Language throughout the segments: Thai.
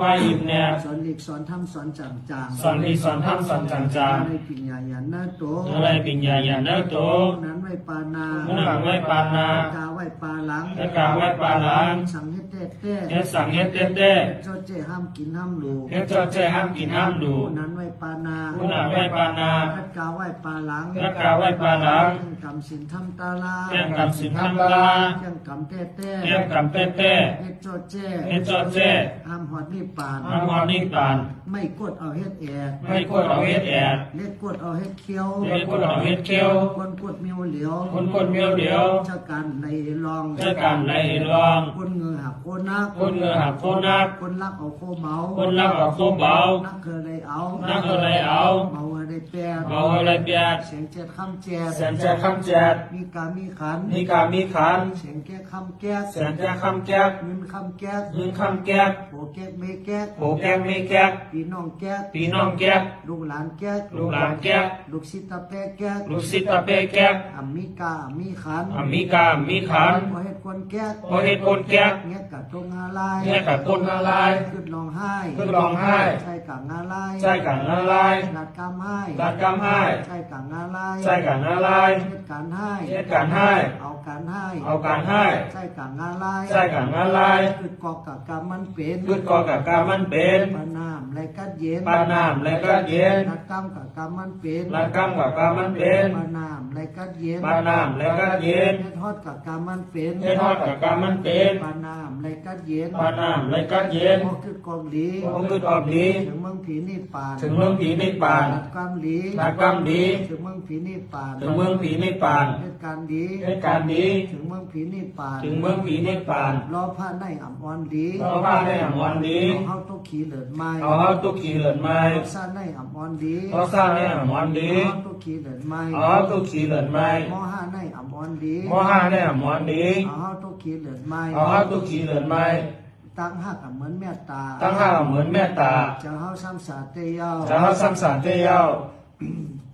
ควายอิ่มเนี่ยสอนหลีกสอนทำสอนจังจางสอนดีสอนทำสอนจางจางในปิญญาญาณโตอะไรปิญญาญาณโตนั้นไว้ปานาผู้หนังไว้ปานากาไว้ปาหลังและกาไว้ปาหลังสั่งเฮ็ดเต้เต้เฮ็ดสั่งเฮ็ดเต้เต้เจ้าเจ้ห้ามกินห้ามดูเฮ็ดเจ้าเจ้ห้ามกินห้ามดูผู้นั้นไว้ปานาผู้หนังไว้ปานาและกาไว้ปาหลังและกาไว้ปาหลังเครื่องกำสินทำตาลาเรื่องกำสินทำตาลาเครื่องกำเต้เต้เรื่องกำเต้เต้เฮ็ดโจเจ้เฮ็ดเจ้าเจ้ห้ามหอดนิพพานห้ามหอดนิพพาน ไม่กดเอาเฮ็ดแอดไม่ควรเอาเฮ็ดแอดเล็กกดเอาเฮ็ดเคี้ยวไม่ควรเอาเฮ็ดเคี้ยวคนกดเมียวเหลียวคนกดเมียวเดียวเจ้าการในรองเจ้าการไรเห็นรอง คนเงือหักโคนักคนเงือหักโคนัก คนรักเอาโคเมาคนรักเอาโคเบานักเคยได้เอานักอะไรเอาเมาได้แปดเบาอะไรเปียดเสียงเจ็ดคำแจดแสนแจกคำแจกมีการมีขันมีการมีขันเสียงแก้คำแก้กแสนแจกคำแก๊กเงินคำแก้กเงินคำแก๊กโหแก้กไม่แก้กโหแก๊กไม่แก๊กพี่น้องแก้กพี่น้องแก๊กลูกหลานแก้กลูกหลานแก๊กลูกศิษย์ตาแปะแก้กลูกศิษย์ตาเป้แก๊กอามีกาอามีขันอามีกามีขันพอเฮ็ดคนแก้กพอเฮ็ดคนแก๊กเงี้ยกัดตรงงาลายเนี่ยกับคนละลายขึ้นร้องไห้ขึ้นร้องไห้ใช่กังงาลายใช่กันละลายนัดกำให้รัดกำให้ใช่กังงาลายใช่กันละลายเฮ็ดการให้เฮ็ดการให้เอาการให้เอาการให้ใช่กังงาลายใช่กันละลายคือกอกกับกรรมมันเป็นขึ้นกอกับกามันเป็นปาน้ำและกัดเย็นปาน้ำและก็เย็นนัดกรรมกับกรรมมันเป็นรัดกำกับกามันเป็นปาน้ำและกัดเย็นปาน้ำและก็เย็นเฮ็ดทอดกับกรรมมันเป็นเฮ็ดทอดกับกามันเป็นปาน้ำและกัดเย็นปาน้ำและก็เย็นพอคือกองหลีองค์คือออกดีถึงเมืองผีนิพพานถึงเมืองผีนิพพานนัดกรรมหลีรัดกำดีถึงเมืองผีนิพพานถึงเมืองผีนิพพานเหตุการณ์ดีเหตุการณ์ดีถึงเมืองผีนิพพานถึงเมืองผีนิพพานรอพระในอ่ำอ่อนดีเราพาได้อ่ำวันดีเฮาตุกขี่เหลิดไม้เอาเฮาตุกขี่เหลินไม้รซ่าในอ่ำอ่อนดีเราสร้างได้อ่ำวันดีเฮาตุกขี่เหลิดไม้เอาเฮาตุกขี่เหลินไม้มห้าในอ่ำอ่อนดีมห้าได้อ่ำวันดีเอาเฮาตุกขี่เหลิดไม้เอาเฮาตุกขี่เหลินไม้ตั้งหักกับเหมือนเมตตาตั้งห้าเหมือนเมตตาจะเฮาซ้ำสาเตยาวจะเฮาสัมสารเที่ยว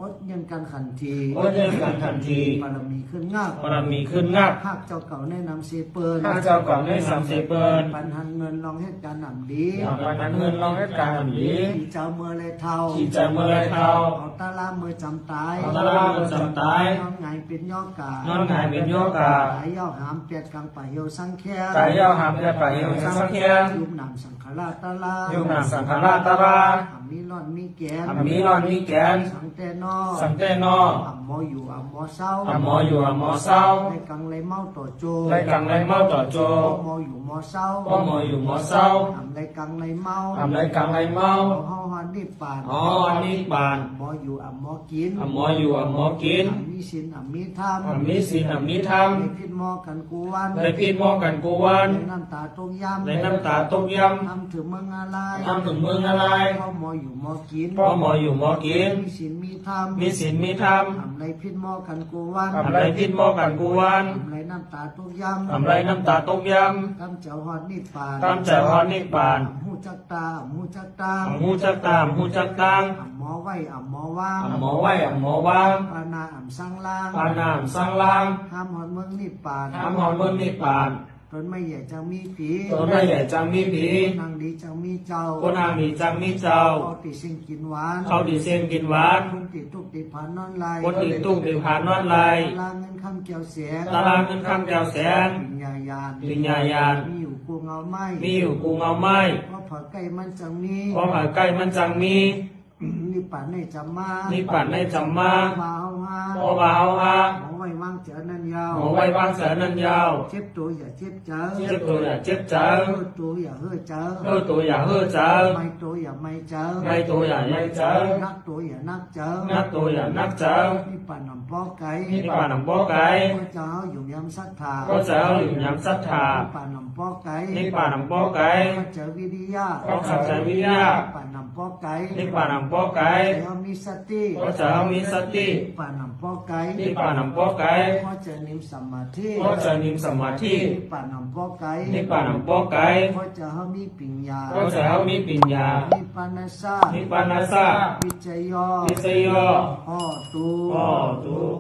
อดเงินกันขันทีโอ้เจอกันทันทีบารมีขึ้นงากบารมีขึ้นงับหักเจ้าเก่าแนะนำเสียเปินข้าเจ้าก่อนได้สามสิบเปินปันหันเงินลองเหตุการณ์หนำดีอย่างวันนั้นเงินลองให้การแบบนี้ขี่เจ้าเมื่อเลยเท่าขี่ใจเมื่อไรเท่าเอาตาลามือจำตายเอาตาลามือจำตายนอนไงเป็นย่อกา นอนหงายเป็นโยกาหายย่อหามเปียดกลางป่าเหี่ยวสังแค่กายย่อหามจะไปเอวสังเคียนยุบนำสังข ราตาลายุบนำสังขราตาราอ่ำมีร่อนมีแกนอัมมีรอนมีแกนสังเตนอสังเตนออ่ำหมออยู่อ่ำหมอเศร้าอัมหมออยู่อัมหมอเศร้าในกังเลยเมาต่อโจไรกังไรเมาต่อโจหมออยู่หมอเศร้าพ่อหมออยู่หมอเศร้าอ่ำในกังเลยเมาทำไรกังไรเมาเอาห้องหันนิปานอ๋ออันนี้บานหมออยู่อ่ำหมอกินอัมหมออยู่อัมหมอกินอ่ำมีศีลอ่ำมีธรรมอัมมีศีลอัมมีธรรมในพิษหมอกันกูวันในพีดหมอกันกูวันในน้ำตาต้มยำในน้ำตาต้มยทำถึงเมืองอะไรำทำถึงเมืองอะไร พ่อหมออยู่หมอกินพ่อหมออยู่หมอกิน มีศีลมีธรรมมีศีลมีธรรมทำไรพิษหมอกันกูวันทำไรพีดหมอกันกูวันทำไรน้ำตาต้มยำทำไรน้ำตาต้มยทำเจ้าฮอดนิพพานำตามใจฮอนนิบานอ่ำหูจักตาอ่ำหูจักตาอัมหูจักตามหูจักตังอ่ำหมอไว้อ่ำหมอว่างอัมหมอไหวอัมหมอวางปานาอ่ำสังลางปานามสร้างลางห้ามหอดเมืองนิพพานทำหอนเมืองนิบาน ตนไม่ใหญ่จังมีผีตัวไม่ใหญ่จังมีผีนางดีจังมีเจ้าคนอามีจังมีเจ้าเขาติสิ่งกินหวานเขาดีเส้นกินหวานคนติดทุกติดผ่านนอนไหลคนติดตุ้งติดผานนอนไหลลางเงินคำเกี่ยวเสียงตารางเงินคำแก้วแสนวิญญาญาณวิญญาญาณมีอยู่กูเงาไม้มีอยู่กูเงาไม้เพราะเผาใกล้มันจังมีเพราะผ่าใกล้มันจังมีนี่ป่านในจำมานี่ปัดในจำมามาเอาฮาพอบ่าว ยาวหมอไว้วางแสนนันยาว เจ็บตัวอย่าเจ็บเจอเจ็บตัวอย่าเจ็บเจ้าเฮ้อตัวอย่าเฮ้อเจอเฮ้อตัวอย่าเฮ้อเจ้าไม่ตัวอย่าไม่เจอไม่ตัวอย่าไม่เจ้านักตัวอย่านักเจอนักตัวอย่านักเจ้านี่ป่านนำปอไก่นี่ป่าหนังบ่อไก่ก็จะเอาอยู่ยำศรัทธาก็จะเอาอยู่ย้ำศรัทธาป่านนำปอไก่นี่ป่าหนังบ่อไก่ก็เจอวิริยะก็ขับใจวิทยาป่านนำปอไก่นี่ป่าหนังบ่อไก่แล้วมีสติก็จะเอามีสติป่านนำปอไก่นี่ป่าหนังบ่อไก่ก็จะนิมสมาธิก็จะนิมสมาธิป่านนำปอไก่นี่ป่าหนังบ่อไก่ก็จะเอามีปัญญาก็จะเอามีปัญญา นิพพานาสานิพพานาสาวิจัยยอวิเศษยอพ่อตูพ่อตู